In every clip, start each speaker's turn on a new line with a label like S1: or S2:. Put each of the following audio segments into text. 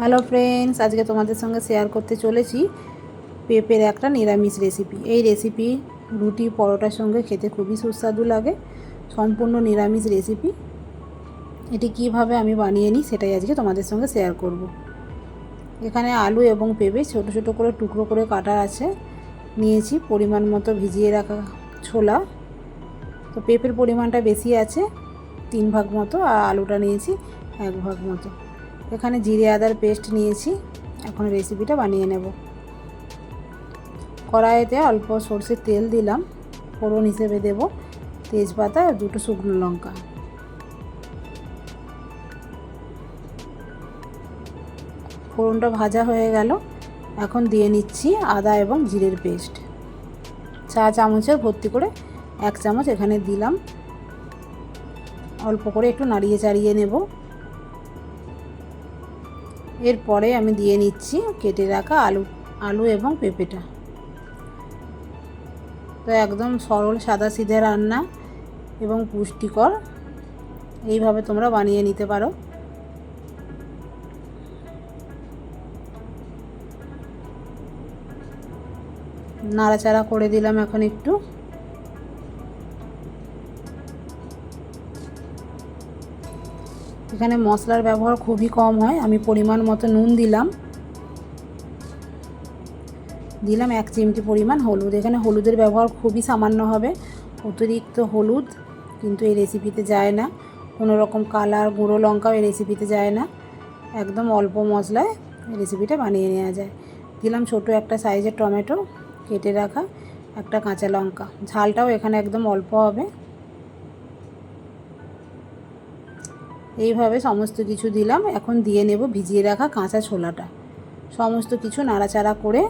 S1: Hello friends আজকে তোমাদের সঙ্গে শেয়ার করতে চলেছি পেঁপের একটা নিরামিষ রেসিপি এই রেসিপি রুটি পরোটার সঙ্গে খেতে খুবই সুস্বাদু লাগে। সম্পূর্ণ নিরামিষ রেসিপি এটি কীভাবে আমি বানিয়ে নিই সেটাই আজকে তোমাদের সঙ্গে শেয়ার করব। এখানে আলু এবং পেঁপে ছোট ছোট করে টুকরো করে কাটা আছে। নিয়েছি পরিমাণ মতো ভিজিয়ে রাখা ছোলা। তো পেঁপের পরিমাণটা বেশি আছে, তিন ভাগ মতো, আর আলুটা নিয়েছি এক ভাগ মতো। এখানে জিরে আদার পেস্ট নিয়েছি। এখন রেসিপিটা বানিয়ে নেব। কড়াইতে অল্প সর্ষের তেল দিলাম। ফোড়ন হিসেবে দেব। তেজপাতা আর দুটো শুকনো লঙ্কা। ফোড়নটা ভাজা হয়ে গেল। এখন দিয়ে নিচ্ছি আদা এবং জিরের পেস্ট। চা চামচের ভর্তি করে এক চামচ এখানে দিলাম। অল্প করে একটু নাড়িয়ে চাড়িয়ে নেব। এরপরে আমি দিয়ে নিচ্ছি কেটে রাখা আলু আলু এবং পেঁপেটা। তো একদম সরল, সাদা সিধে রান্না এবং পুষ্টিকর। এইভাবে তোমরা বানিয়ে নিতে পারো। নাড়াচাড়া করে দিলাম এখন একটু। এখানে মশলার ব্যবহার খুবই কম হয়। আমি পরিমাণ মতো নুন দিলাম। দিলাম এক চিমটি পরিমাণ হলুদ। এখানে হলুদের ব্যবহার খুবই সামান্য হবে। অতিরিক্ত হলুদ কিন্তু এই রেসিপিতে যায় না। কোনো রকম কালার, গুঁড়ো লঙ্কাও এই রেসিপিতে যায় না। একদম অল্প মশলায় রেসিপিটা বানিয়ে নেওয়া যায়। দিলাম ছোট একটা সাইজের টমেটো কেটে রাখা একটা কাঁচা লঙ্কা। ঝালটাও এখানে একদম অল্প হবে। এইভাবে সমস্ত কিছু দিলাম। এখন দিয়ে নেব ভিজিয়ে রাখা কাঁচা ছোলাটা। সমস্ত কিছু নাড়াচাড়া করে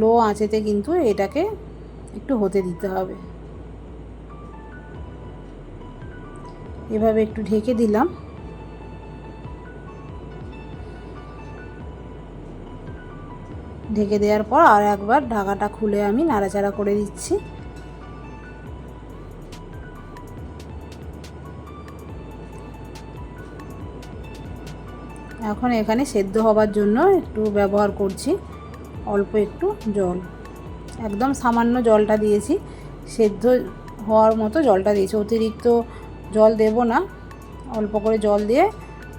S1: লো আঁচেতে কিন্তু এটাকে একটু হতে দিতে হবে। এভাবে একটু ঢেকে দিলাম। ঢেকে দেওয়ার পর আর একবার ঢাকাটা খুলে আমি নাড়াচাড়া করে দিচ্ছি। এখন এখানে সেদ্ধ হবার জন্য একটু ব্যবহার করছি, অল্প একটু জল। একদম সামান্য জলটা দিয়েছি, সেদ্ধ হওয়ার মতো জলটা দিয়েছি। অতিরিক্ত জল দেব না, অল্প করে জল দিয়ে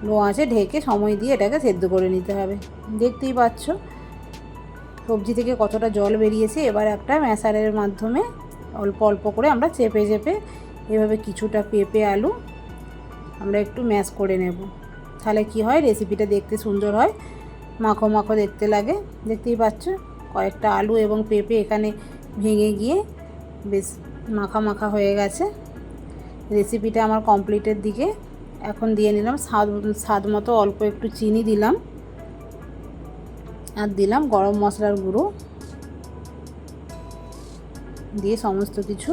S1: লো আঁচে ঢেকে সময় দিয়ে এটাকে সেদ্ধ করে নিতে হবে। দেখতেই পাচ্ছ সবজি থেকে কতটা জল বেরিয়েছে। এবার একটা ম্যাশারের মাধ্যমে অল্প অল্প করে আমরা চেপে চেপে এভাবে কিছুটা পেঁপে, আলু আমরা একটু ম্যাশ করে নেব। তাহলে কি হয়? রেসিপিটা দেখতে সুন্দর হয়। মাখো মাখো দেখতে লাগে। দেখতেই পাচ্ছ? কয়েকটা আলু এবং পেঁপে এখানে ভেঙে গিয়ে বেশ মাখা মাখা হয়ে গেছে। রেসিপিটা আমার কমপ্লিটের দিকে। এখন দিয়ে নিলাম স্বাদ স্বাদ মতো অল্প একটু চিনি দিলাম। আর দিলাম গরম মশলার গুঁড়ো। দিয়ে সমস্ত কিছু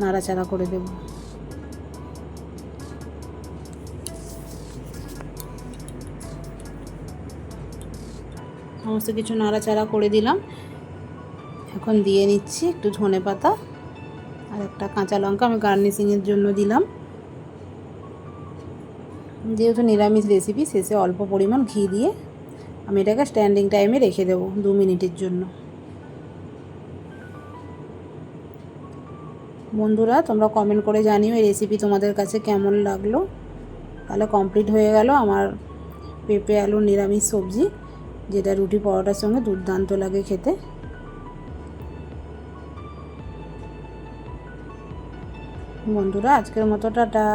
S1: নাড়াচাড়া করে দেবো। সমস্ত কিছু নাড়াচাড়া করে দিলাম। এখন দিয়ে নিচ্ছি একটু ধনে পাতা আর একটা কাঁচা লঙ্কা আমি গার্নিশিংয়ের জন্য দিলাম। যেহেতু নিরামিষ রেসিপি শেষে অল্প পরিমাণ ঘি দিয়ে আমি এটাকে স্ট্যান্ডিং টাইমে রেখে দেবো দু মিনিটের জন্য। বন্ধুরা, তোমরা কমেন্ট করে জানিও এই রেসিপি তোমাদের কাছে কেমন লাগল। তাহলে কমপ্লিট হয়ে গেল আমার পেঁপে আলু নিরামিষ সবজি। যেটা রুটি পরোটার সঙ্গে দুর্দান্ত লাগে খেতে। বন্ধুরা আজকের মতো টাটা।